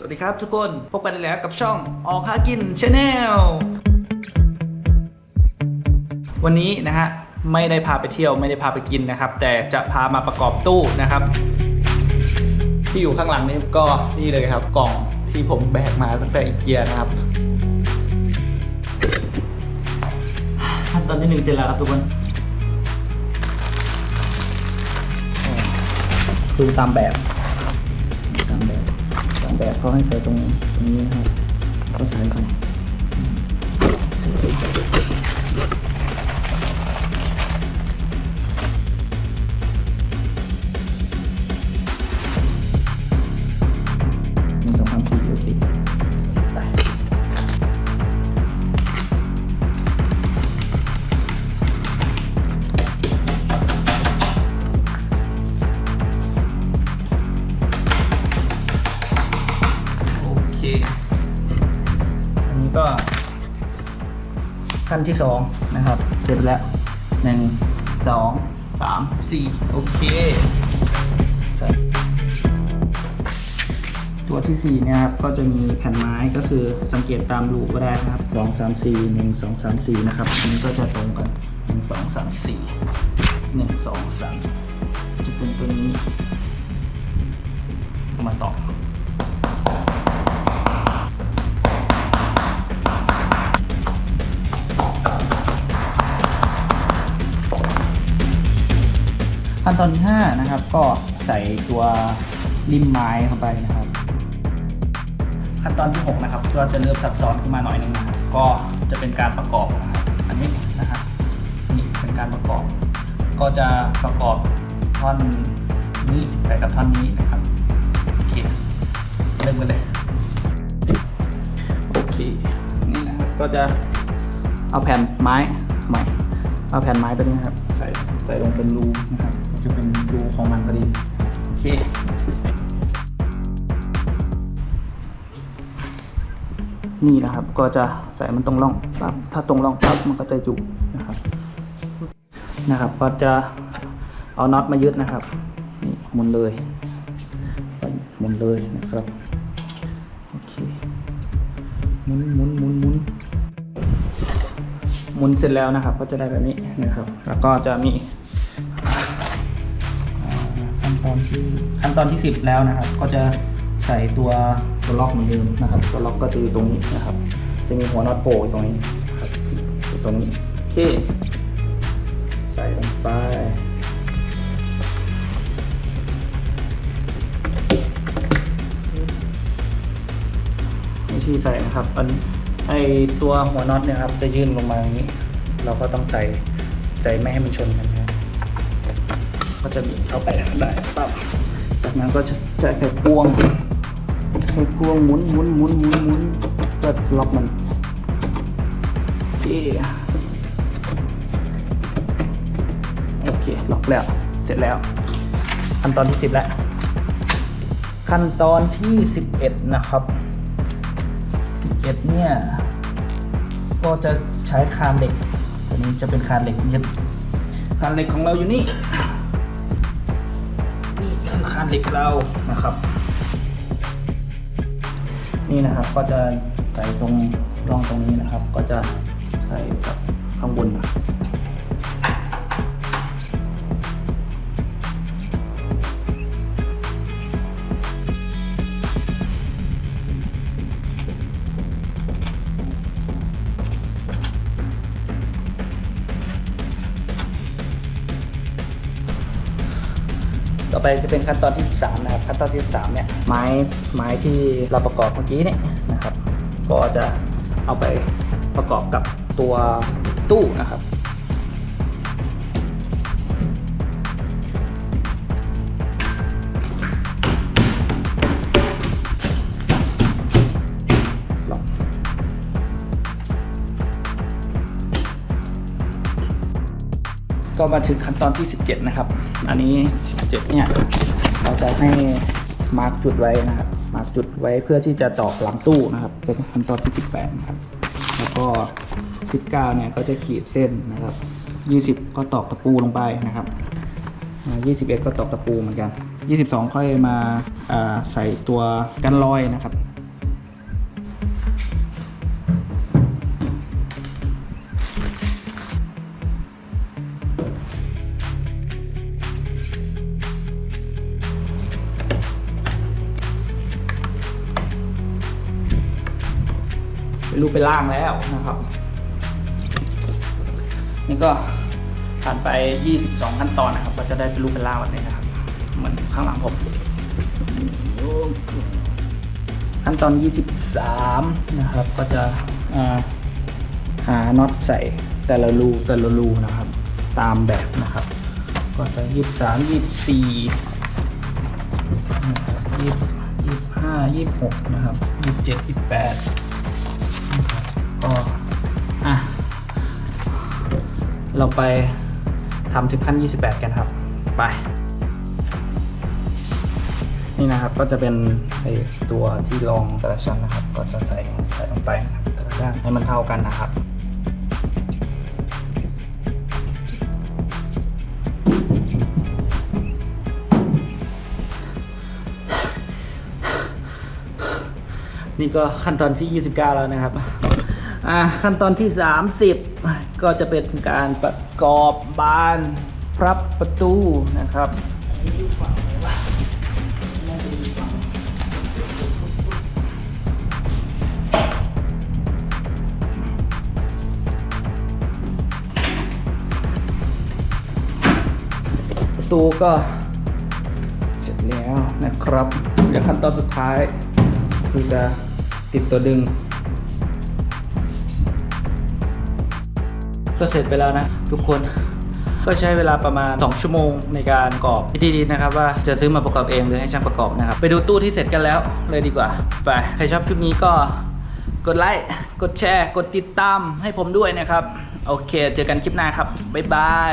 สวัสดีครับทุกคนพบกันอีกแล้วกับช่องออกหากินชาแนลวันนี้นะฮะไม่ได้พาไปเที่ยวไม่ได้พาไปกินนะครับ แต่จะพามาประกอบตู้นะครับ ที่อยู่ข้างหลังนี้ก็นี่เลยครับกล่องที่ผมแบกมาตั้งแต่อีเกียนะครับขั้นตอนที่หนึ่งเสร็จแล้วครับทุกคนคือตามแบบ แบบเขาให้ใส่ตรงนี้นะครับก็ใส่ไปห ขั้นที่สองนะครับ เสร็จแล้วหนึ่งสองสามสี่โอเคใส่ตัวที่สี่เนี่ยครับ ก็จะมีแผ่นไม้ก็คือสังเกตตามรูก็ได้นะครับสองสามสี่หนึ่งสองสามสี่นะครับอันนี้ก็จะตรงกันหนึ่งสองสามสี่หนึ่งสองสามจะเป็นตัวนี้มาต่อ ขั้นตอนที่5นะครับ ก็ใส่ตัวริมไม้เข้าไปนะครับ ขั้นตอนที่ 6 นะครับ ก็จะเริ่มซับซ้อนขึ้นมาหน่อยนึงนะครับก็จะเป็นการประกอบนะครับอันนี้นะครับนี่เป็นการประกอบ ก็จะประกอบท่อนนี้ไปกับท่อนนี้นะครับโอเคเริ่มกันเลยโอเคนี่นะครับก็จะเอาแผ่นไม้ใหม่เอาแผ่นไม้ไปนี่นะครับ ใส่ใส่ลงเป็นรูนะครับ จะเป็นรูของมันพอดีโอเคนี่นะครับ ก็จะใส่มันตรงร่องปั๊บถ้าตรงร่องปั๊บมันก็จะอยู่นะครับ นะครับ ก็จะเอาน็อตมายึดนะครับนี่หมุนเลยหมุนเลยนะครับโอเคหมุนหมุนหมุนหมุนหมุนเสร็จแล้วนะครับ ก็จะได้แบบนี้นะครับ แล้วก็จะมี ตอนที่ 10 แล้วนะครับ ก็จะใส่ตัวตัวล็อกเหมือนเดิมนะครับ ตัวล็อกก็จะอตรงนี้นะครับ จะมีหัวน็อตโผล่อยู่ตรงนี้ครับตรงนี้โอเคใส่ลงไปวิธีใส่นะครับอันไอตัวหัวน็อตเนี่ยครับ จะยื่นลงมาอย่างนี้ เราก็ต้องใส่ใจไม่ให้มันชนกันนะครับก็จะเข้าไปได้ปั๊บ จากนั้นก็จะจะไขควงไขควงหมุนหมุนหมุนหมุนหมุนก็ล็อกมันโอเคโอเคล็อกแล้วเสร็จแล้ว ขั้นตอนที่สิบแล้ว ขั้นตอนที่สิบเอ็ดนะครับ 11 เนี่ย ก็จะใช้คานเหล็กตัวนี้จะเป็นคานเหล็กยึดคานเหล็กของเราอยู่นี่านเหล็กเรานะครับ นี่นะครับก็จะใส่ตรงร่องตรงนี้นะครับ ก็จะใส่กับข้างบนนะ ต่อไปจะเป็นขั้นตอนที่ 13 นะครับ ขั้นตอนที่ 13 เนี่ย ไม้ไม้ที่เราประกอบเมื่อกี้เนี่ยนะครับ ก็จะเอาไปประกอบกับตัวตู้นะครับ ก็มาถึงขั้นตอนที่ 17 นะครับ อันนี้ 17 เนี่ย เราจะให้มาร์กจุดไว้นะครับ มาร์กจุดไว้เพื่อที่จะตอกหลังตู้นะครับ เป็นขั้นตอนที่ 18 นะครับ แล้วก็ 19 เนี่ยก็จะขีดเส้นนะครับ 20 ก็ตอกตะปูลงไปนะครับ 21 ก็ตอกตะปูเหมือนกัน 22 ค่อยมาอ่าใส่ตัวกันรอยนะครับ เป็นรูปเป็นร่างแล้วนะครับ นี่ก็ผ่านไป 22 ขั้นตอนนะครับ ก็จะได้เป็นรูปเป็นร่างแบบนี้นะครับ เหมือนข้างหลังผมขั้นตอน 23 นะครับ ก็จะอ่าหาน็อตใส่แต่ละรูแต่ละรูนะครับ ตามแบบนะครับ ก็จะ 23 24 25 26 นะครับ 27 28 ก็อะ เราไปทำถึงขั้น 28 กันครับ ไป นี่นะครับก็จะเป็นไอตัวที่รองแต่ละชั้นนะครับ ก็จะใส่ใส่ลงไปแต่ละด้านให้มันเท่ากันนะครับนี่ก็ขั้นตอนที่ 29 แล้วนะครับ อ่าขั้นตอนที่ 30 ก็จะเป็นการประกอบบานพรับประตูนะครับประตูก็เสร็จแล้วนะครับเดี๋ยวขั้นตอนสุดท้าย คือจะติดตัวดึง ก็เสร็จไปแล้วนะ ทุกคนก็ใช้เวลาประมาณ 2 ชั่วโมงในการประกอบที่ดีนะครับว่าจะซื้อมาประกอบเองหรือให้ช่างประกอบนะครับ ไปดูตู้ที่เสร็จกันแล้วเลยดีกว่า ไป ใครชอบคลิปนี้ก็กดไลค์กดแชร์ กดติดตามให้ผมด้วยนะครับ โอเค เจอกันคลิปหน้าครับ บ๊ายบาย